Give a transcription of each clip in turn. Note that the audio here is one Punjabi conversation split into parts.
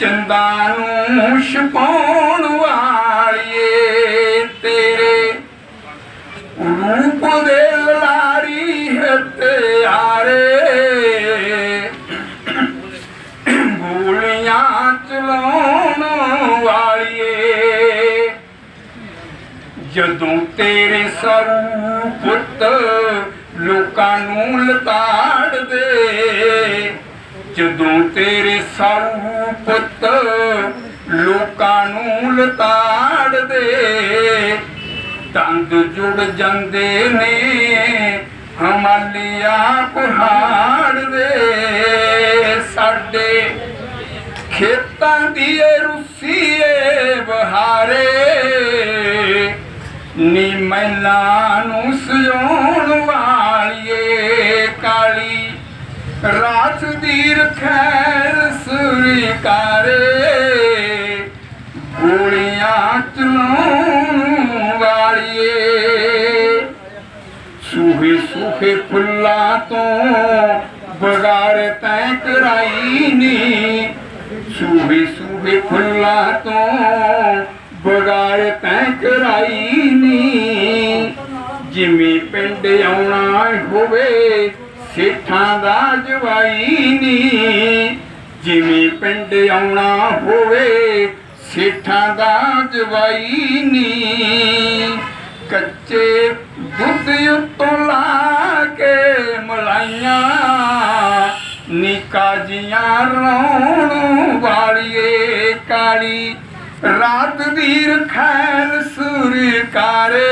ਚੰਦਾਂ ਨੂੰ ਛਪਾਉਣ ਵਾਲੀਏ ਤੇਰੇ। ਰੂਪ ਦੇ ਲਾਰੀ ਹੈ ਤਿਆਰੇ ਗੋਲੀਆਂ ਚਲਾਉਣ ਵਾਲੀਏ। ਜਦੋਂ ਤੇਰੇ ਸਰੂ ਪੁੱਤ ਲੋਕਾਂ ਨੂੰ ਲਤਾੜ ਦੇ ਜਦੋਂ ਤੇਰੇ ਸਰੂ ਪੁੱਤ ਲੋਕਾਂ ਨੂੰ ਲਤਾੜਦੇ ਤੰਦ ਜੁੜ ਜਾਂਦੇ ਨੇ, ਹਮਾਲਿਆ ਪਹਾੜ ਦੇ। ਸਾਡੇ ਖੇਤਾਂ ਦੀ ਰੁਸੀਏ ਬਹਾਰੇ ਨੀ ਮਹਿਲਾ ਨੂੰ ਸਜਾਉਣ ਖੈਰ ਰਖੈਰ ਸੁਰੀਕਾਰੇ ਗੋਲੀਆਂ ਚਲਾਉਣ ਵਾਲੀਏ। ਸੂਹੇ ਸੂਹੇ ਫੁੱਲਾਂ ਤੋਂ ਬਗਾੜ ਤੈਂ ਕਰਾਈ ਨੀ। ਸੂਹੇ ਸੂਹੇ ਫੁੱਲਾਂ ਤੋਂ ਬਗਾਰ ਤੈਂ ਕਰਾਈ ਨੀ। ਜਿਵੇਂ ਪਿੰਡ ਆਉਣਾ ਹੋਵੇ ਸੇਠਾਂ ਦਾ ਜਵਾਈ ਨੀ। ਜਿਵੇਂ ਪਿੰਡ ਆਉਣਾ ਹੋਵੇ, ਸੇਠਾਂ ਦਾ ਜਵਾਈ ਨੀ। ਕੱਚੇ ਦੁੱਧ ਉੱਤੋਂ ਲਾ ਕੇ ਮਲਾਈਆਂ ਨਿਕਾ ਜੀਆਂ ਰੋਣ ਵਾਲੀਏ ਕਾਲੀ। ਰਾਤ ਦੀ ਰਖੈਲ ਸੁਰਕਾਰੇ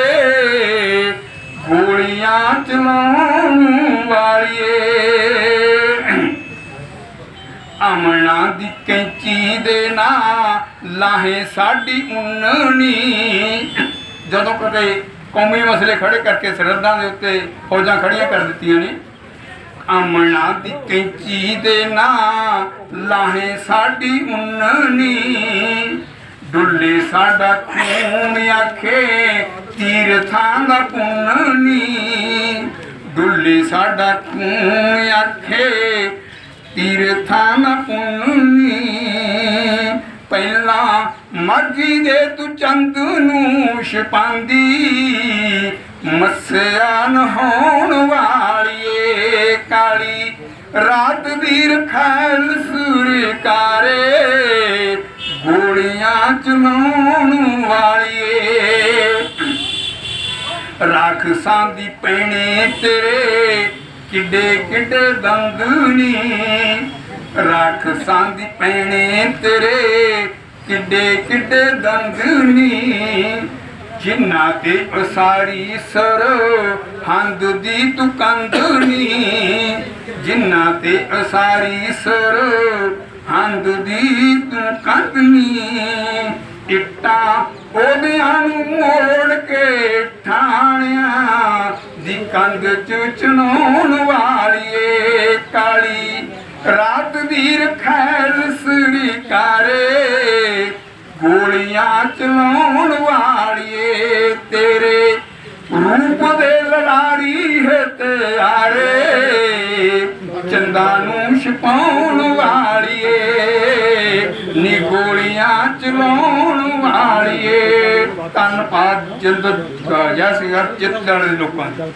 ਗੋਲੀਆਂ ਚਲਾਉਣ ਵਾਲੀਏ। ਅਮਣਾ ਦੀ ਕੈਂਚੀ ਦੇ ਨਾ ਲਾਹੇ ਸਾਡੀ ਉਨਣੀ। ਜਦੋਂ ਕਦੇ ਕੌਮੀ ਮਸਲੇ ਖੜੇ ਕਰਕੇ ਸਰਹੱਦਾਂ ਦੇ ਉੱਤੇ ਫੌਜਾਂ ਖੜੀਆਂ ਕਰ ਦਿੱਤੀਆਂ ਨੇ ਅਮਣਾ ਦੀ ਕੈਂਚੀ ਦੇ ਨਾ ਲਾਹੇ ਸਾਡੀ ਉਨਣੀ। ਡੁੱਲੇ ਸਾਡਾ ਖੂਨ ਆਖੇ ਤੀਰਥਾਂ ਦਾ ਪੁੰਨਣੀ ਡੁੱਲੇ ਸਾਡਾ ਤੂੰ ਆਖੇ। ਤੀਰਥਾਂ ਦਾ ਪੁੰਨਣੀ ਪਹਿਲਾਂ ਮਰਜ਼ੀ ਦੇ ਤੂੰ ਚੰਦ ਨੂੰ ਛਪਾਂਦੀ ਮੱਸਿਆ ਨਹਾਉਣ ਵਾਲੀਏ ਕਾਲੀ। ਰਾਤ ਦੀ ਰਖੈਲ ਸੁਰਕਾਰੇ ਗੋਲੀਆਂ ਚਲਾਉਣ ਵਾਲੀਏ ਰਾਖਸਾਂ ਦੀ ਪੈਣੇ ਤੇਰੇ ਕਿੱਡੇ ਕਿੱਡੇ ਦੰਦਨੀ ਰਾਖਸਾਂ ਦੀ ਪੈਣੇ ਤੇਰੇ ਕਿੱਡੇ ਕਿੱਡੇ ਦੰਦਨੀ ਜਿਨ੍ਹਾਂ ਤੇ ਅਸਾਰੀ ਸਰ ਹੰਦ ਦੀ ਤੂੰ ਕੰਦਨੀ ਜਿਨ੍ਹਾਂ ਤੇ ਅਸਾਰੀ ਸਰ ਹੰਦ ਦੀ ਤੂੰ ਕੰਦਨੀ ਇੱਟਾਂ ਉਹਦਿਆਂ ਨੂੰ ਮੋੜ ਕੇ ਠਾਣਿਆ ਦੀ ਕੰਧ ਚ ਚਣਾਉਣ ਵਾਲੀਏ ਕਾਲੀ। ਰਾਤ ਦੀ ਰਖੈਲ ਸਰੀਕਾਰੇ ਗੋਲੀਆਂ ਚਲਾਉਣ ਵਾਲੀਏ ਤੇਰੇ। ਰੂਪ ਦੇ ਲੜਾਰੀ ਹੈ ਤਿਆਰੇ ਚੰਦਾ ਨੂੰ ਛਪਾਉਣ ਵਾਲੀਏ ਨੀ ਗੋਲੀਆਂ ਚਲਾਉਣ ਵਾਲੀਏ। ਤਨ ਪਾ ਜਿੰਦ ਜਸ ਹਰ ਚਿੱਤਣ ਲੋਕਾਂ ਦੀ।